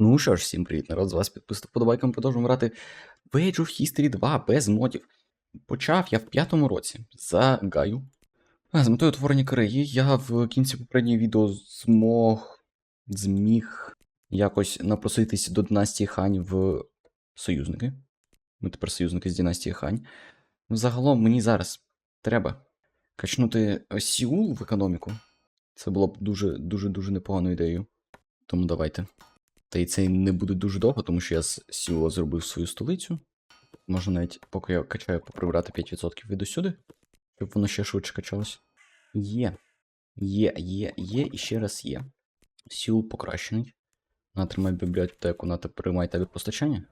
Ну що ж, всім привіт, народ, з вас підписав подобайком, продовжуємо грати в Age of History 2 без модів. Почав я в п'ятому році за Гаю. А, з метою утворення Кореї я в кінці попереднього відео змог зміг якось напроситись до династії Хань в союзники. Ми тепер союзники з династії Хань. Ну, Загалом мені зараз треба качнути Сіул в економіку. Це було б дуже дуже дуже непоганою ідеєю. Тому давайте. Та й це не буде дуже довго, тому що я з Сіула зробив свою столицю. Можна навіть, поки я качаю, поприбрати 5% від усюди, щоб воно ще швидше качалось. Є. Є, є, є і ще раз є. Сіул покращений. На тримай бібліотеку, на приймай табір постачання.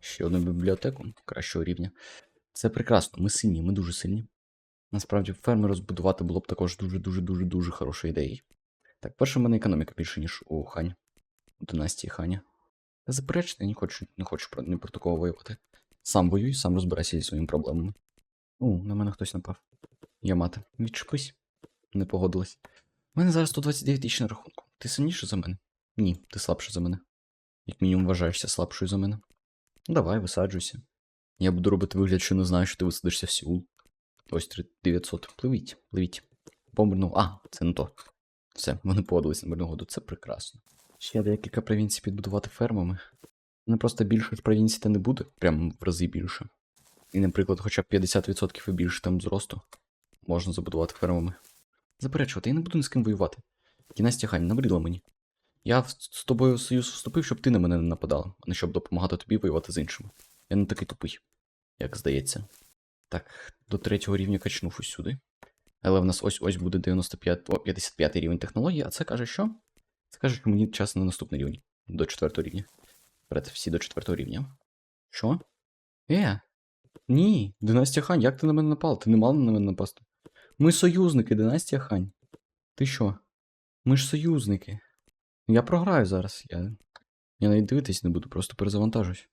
Ще одну бібліотеку кращого рівня. Це прекрасно, ми сильні, ми дуже сильні. Насправді, ферми розбудувати було б також дуже-дуже-дуже дуже хорошою ідеєю. Так, перше, в мене економіка більше, ніж у Хань династії Ханя. Та заперечити, не хочу, не хочу про, не про такого воювати. Сам воюй, сам розбирайся зі своїми проблемами. У, на мене хтось напав. Я мати. Відчепись. Не погодилась. У мене зараз 129 тисяч на рахунку. Ти сильніше за мене? Ні, ти слабше за мене. Як мінімум вважаєшся слабшою за мене. Давай, висаджуйся. Я буду робити вигляд, що не знаю, що ти висадишся в Сеул. Ось 3900. Пливіть, пливіть. Помирнув. А, це не то. Все, вони погодились на мирну. Це прекрасно. Ще декілька провінцій підбудувати фермами. Не просто більше провінцій та не буде, прям в рази більше. І, наприклад, хоча б 50% і більше там зросту можна забудувати фермами. Заперечувати, я не буду ні з ким воювати. Дінастія Хань набридла мені. Я з тобою в союз вступив, щоб ти на мене не нападала, а не щоб допомагати тобі воювати з іншими. Я не такий тупий, як здається. Так, до третього рівня качнув усюди. Але в нас ось ось буде 95, о, 55 рівень технології, а це каже, що? Це мені час на наступний рівень. До четвертого рівня. Вперед, всі до четвертого рівня. Що? Е? Ні, династія Хань, як ти на мене напала? Ти не мала на мене напасти. Ми союзники, династія Хань. Ти що? Ми ж союзники. Я програю зараз. Я я навіть дивитись не буду, просто перезавантажусь.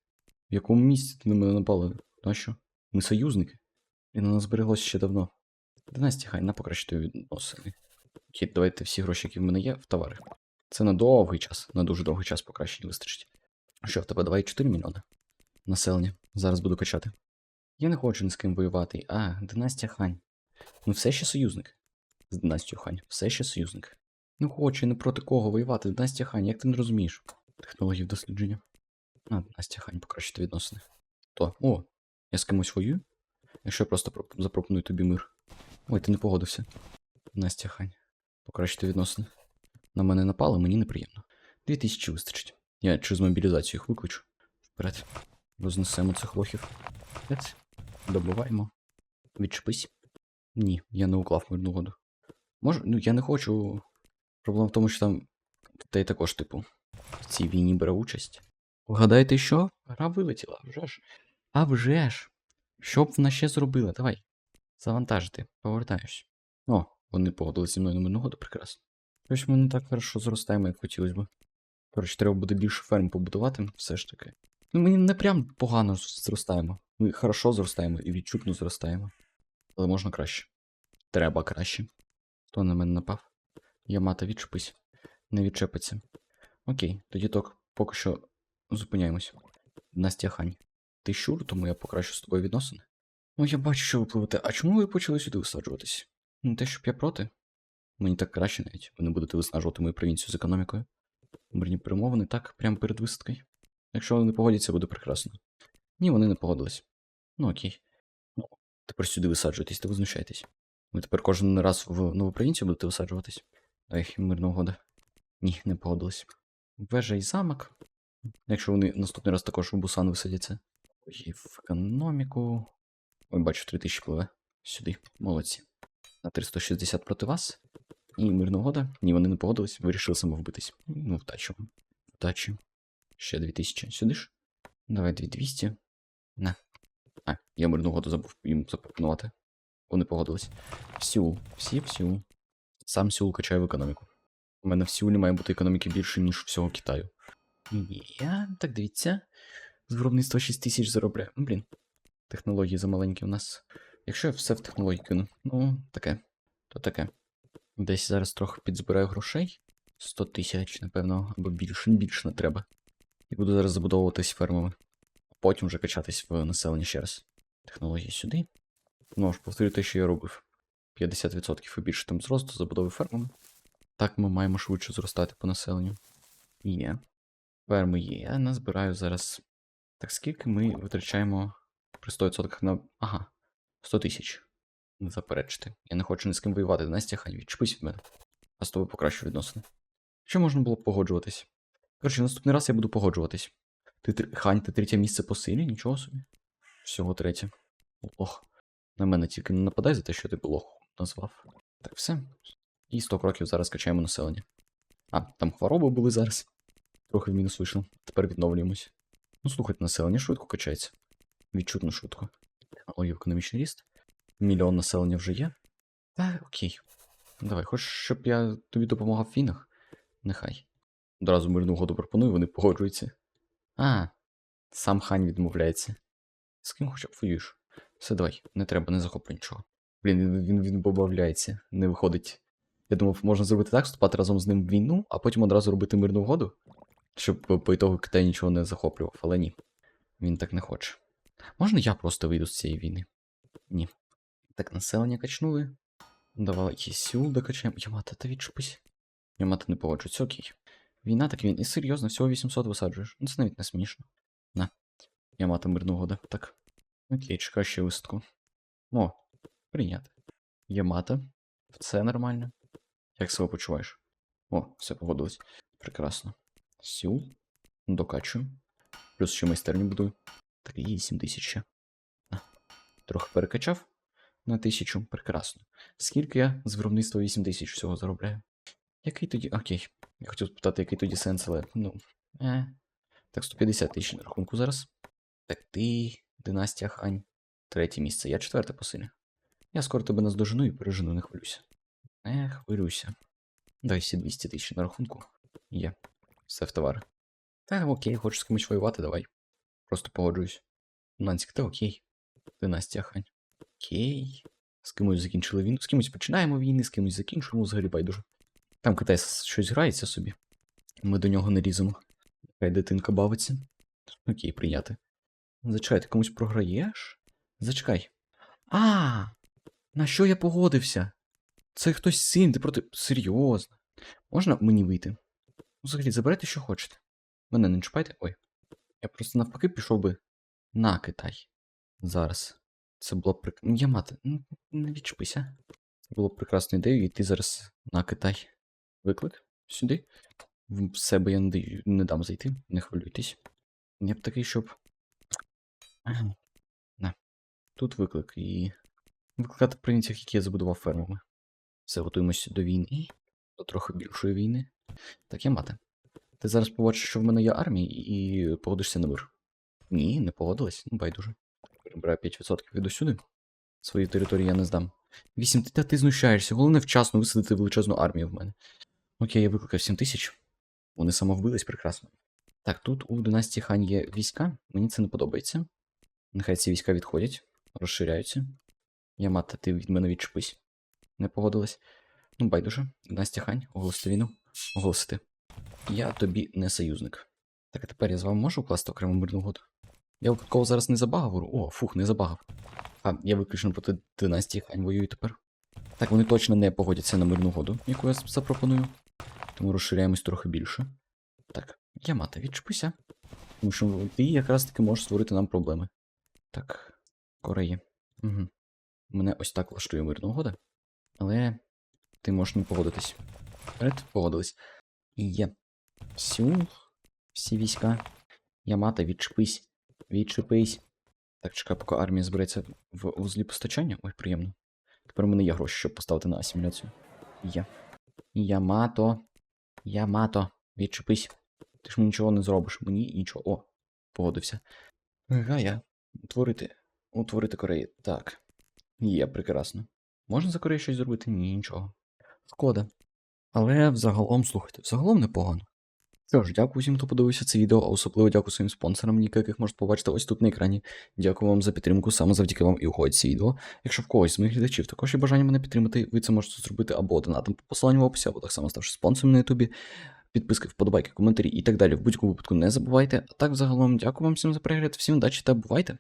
В якому місці ти на мене напала? А що? Ми союзники. І на нас збереглось ще давно. Династія Хань, на покращити відносини. Окей, давайте всі гроші, які в мене є, в товари. Це на довгий час, на дуже довгий час покращення вистачить. Що в тебе? Давай 4 мільйони. Населення. Зараз буду качати. Я не хочу ні з ким воювати. А, династія Хань. Ну все ще союзник. З династією Хань. Все ще союзник. Не хочу не проти кого воювати. Династія Хань, як ти не розумієш? Технології дослідження. А, династія Хань, покращити відносини. То. О, я з кимось воюю? Якщо я просто запропоную тобі мир. Ой, ти не погодився. Династія Хань. Покращити відносини. На мене напали, мені неприємно. Дві тисячі вистачить. Я через мобілізацію їх викличу. Вперед. Рознесемо цих лохів. Вперед. Добиваємо. Відчепись. Ні, я не уклав мирну году. Може, ну я не хочу. Проблема в тому, що там Китай також, типу, в цій війні бере участь. Вгадайте, що? Гра вилетіла, вже ж. А вже ж. Що б вона ще зробила? Давай. Завантажити, повертаюсь. О, вони погодилися зі мною на мирну году, прекрасно. Щось ми не так хорошо зростаємо, як хотілося б. Коротше, треба буде більше ферм побудувати, все ж таки. Ну, ми не прям погано зростаємо. Ми хорошо зростаємо і відчутно зростаємо. Але можна краще. Треба краще. Хто на мене напав? Ямата, відчепись. Не відчепиться. Окей, тоді так поки що зупиняємось. Настя Хань. Ти щур, тому я покращу з тобою відносини. Ну, я бачу, що ви пливете. А чому ви почали сюди висаджуватись? Не те, щоб я проти. Мені так краще навіть. Ви не будете виснажувати мою провінцію з економікою. Мирні перемовини так, прямо перед висадкою. Якщо вони не погодяться, буде прекрасно. Ні, вони не погодились. Ну окей. Ну, тепер сюди висаджуєтесь та визначайтесь. Ви тепер кожен раз в нову провінцію будете висаджуватись. Ай, мирна угода. Ні, не погодились. Вежа і замок. Якщо вони наступний раз також в Бусан висадяться. Ой, в економіку. Ой, бачу, 3000 пливе. Сюди. Молодці. На 360 проти вас. І мирна угода. Ні, вони не погодились, вирішили самовбитись. Ну, вдачі вам. Вдачі. Ще 2000. Сюди ж? Давай 2200. На. А, я мирну угоду забув їм запропонувати. Вони погодились. В Сеул. Всі в Сеул. Сам Сеул качає в економіку. У мене в Сеулі має бути економіки більше, ніж всього Китаю. Є, так дивіться. З виробництва 6 тисяч заробляю. Ну, блін. Технології замаленькі у нас. Якщо я все в технології кину, ну, таке. То таке. Десь зараз трохи підзбираю грошей. 100 тисяч, напевно, або більше, більше не треба. І буду зараз забудовуватись фермами. А потім вже качатись в населення ще раз. Технології сюди. Ну ж, повторю те, що я робив. 50% і більше там зросту забудови фермами. Так ми маємо швидше зростати по населенню. Є. Ферми є. Я назбираю зараз. Так скільки ми витрачаємо при 100% на. Ага. 100 тисяч. Не заперечити. Я не хочу ні з ким воювати. Настя, хай відчепись від мене. А з тобою покращу відносини. Що можна було б погоджуватись? Коротше, наступний раз я буду погоджуватись. Ти Хань, ти третє місце по силі? Нічого собі. Всього третє. Лох. На мене тільки не нападай за те, що ти лох назвав. Так, все. І 100 кроків зараз качаємо населення. А, там хвороби були зараз. Трохи в мінус вийшло. Тепер відновлюємось. Ну, слухайте, населення швидко качається. Відчутно швидко. Технологія економічний ріст. Мільйон населення вже є. Та окей. Давай, хочеш, щоб я тобі допомагав в війнах? Нехай. Одразу мирну угоду пропоную, вони погоджуються. А, сам хань відмовляється. З ким хоча б воюєш? Все, давай, не треба, не захоплюй нічого. Блін, він, він, він побавляється, не виходить. Я думав, можна зробити так, вступати разом з ним в війну, а потім одразу робити мирну угоду, щоб по ітогу Китай нічого не захоплював, але ні. Він так не хоче. Можна я просто вийду з цієї війни? Ні. Так, населення качнули. Давай сіл докачаємо. Ямата, та відчепись. Ямата не погоджується, окей. Війна так він. І серйозно, всього 800 висаджуєш. Ну це навіть не смішно. На. Ямата мирну угода. Так. Окей, чекаю ще висадку. О, прийняти. Ямата. Все нормально. Як себе почуваєш? О, все погодилось. Прекрасно. Сіл. Докачую. Плюс ще майстерню будую. Так, і 7 тисяч ще. Трохи перекачав на тисячу. Прекрасно. Скільки я з виробництва 8 тисяч всього заробляю? Який тоді. Окей. Я хотів спитати, який тоді сенс, але. Ну. Е. Так, 150 тисяч на рахунку зараз. Так ти, династія Хань. Третє місце. Я четверте по силі. Я скоро тебе наздожену і пережену, не хвилюйся. Не хвилюйся. Дай всі 200 тисяч на рахунку. Є. Все в товар. Та окей, хочеш з кимось воювати, давай. Просто погоджуюсь. Нансік, та окей. Династія Хань. Окей. З кимось закінчили війну. З кимось починаємо війни, з кимось закінчуємо, взагалі байдуже. Там Китай щось грається собі. Ми до нього не ліземо. Хай дитинка бавиться. Окей, прийняти. Зачекай, ти комусь програєш? Зачекай. А! На що я погодився? Це хтось син, ти проти. Серйозно. Можна мені вийти? Взагалі, забирайте, що хочете. Мене не чіпайте. Ой. Я просто навпаки пішов би на Китай. Зараз. Це було б прик... Ямати, ну, не відчепися. Це було б прекрасною ідеєю йти зараз на Китай. Виклик сюди. В себе я не, дам зайти, не хвилюйтесь. Я б такий, щоб. Ага. Тут виклик і. Викликати в провінціях, які я забудував фермами. Все, готуємося до війни. До трохи більшої війни. Так, Ямате. Ти зараз побачиш, що в мене є армія, і погодишся на мир. Ні, не погодилась. Ну, байдуже. Прибираю 5% від усюди. Свої території я не здам. 8 ти та ти знущаєшся. Головне вчасно висадити величезну армію в мене. Окей, я викликав 7 тисяч. Вони самовбились прекрасно. Так, тут у династії Хань є війська. Мені це не подобається. Нехай ці війська відходять, розширяються. Ямата, ти від мене відчепись. Не погодилась. Ну, байдуже. Династія Хань, оголосити війну. Оголосити. Я тобі не союзник. Так, а тепер я з вами можу укласти окрему мирну угоду? Я випадково зараз не забагав. О, фух, не забагав. А, я виключно проти династії Хань воюю тепер. Так, вони точно не погодяться на мирну угоду, яку я запропоную. Тому розширяємось трохи більше. Так, Ямата, відчепися. Тому що ти якраз таки можеш створити нам проблеми. Так, Кореї. Угу. Мене ось так влаштує мирна угода. Але ти можеш не погодитись. Вперед, погодились. І є. Всю. Всі війська. Ямата, відчепись. Відчепись. Так, чекай, поки армія збереться в вузлі постачання. Ой, приємно. Тепер у мене є гроші, щоб поставити на асиміляцію. Є. Ямато. Ямато. Відчепись. Ти ж мені нічого не зробиш. Мені нічого. О, погодився. Гая. Утворити. Утворити Кореї. Так. Є, прекрасно. Можна за Корею щось зробити? Ні, нічого. Шкода. Але взагалом, слухайте, взагалом непогано. Що ж, дякую всім, хто подивився це відео, а особливо дякую своїм спонсорам, ніка, яких можете побачити ось тут на екрані. Дякую вам за підтримку, саме завдяки вам і уходить це відео. Якщо в когось з моїх глядачів також є бажання мене підтримати, ви це можете зробити або донатом по посиланню в описі, або так само ставши спонсором на ютубі. підписки, вподобайки, коментарі і так далі в будь-якому випадку не забувайте. А так, загалом, дякую вам всім за перегляд, всім удачі та бувайте!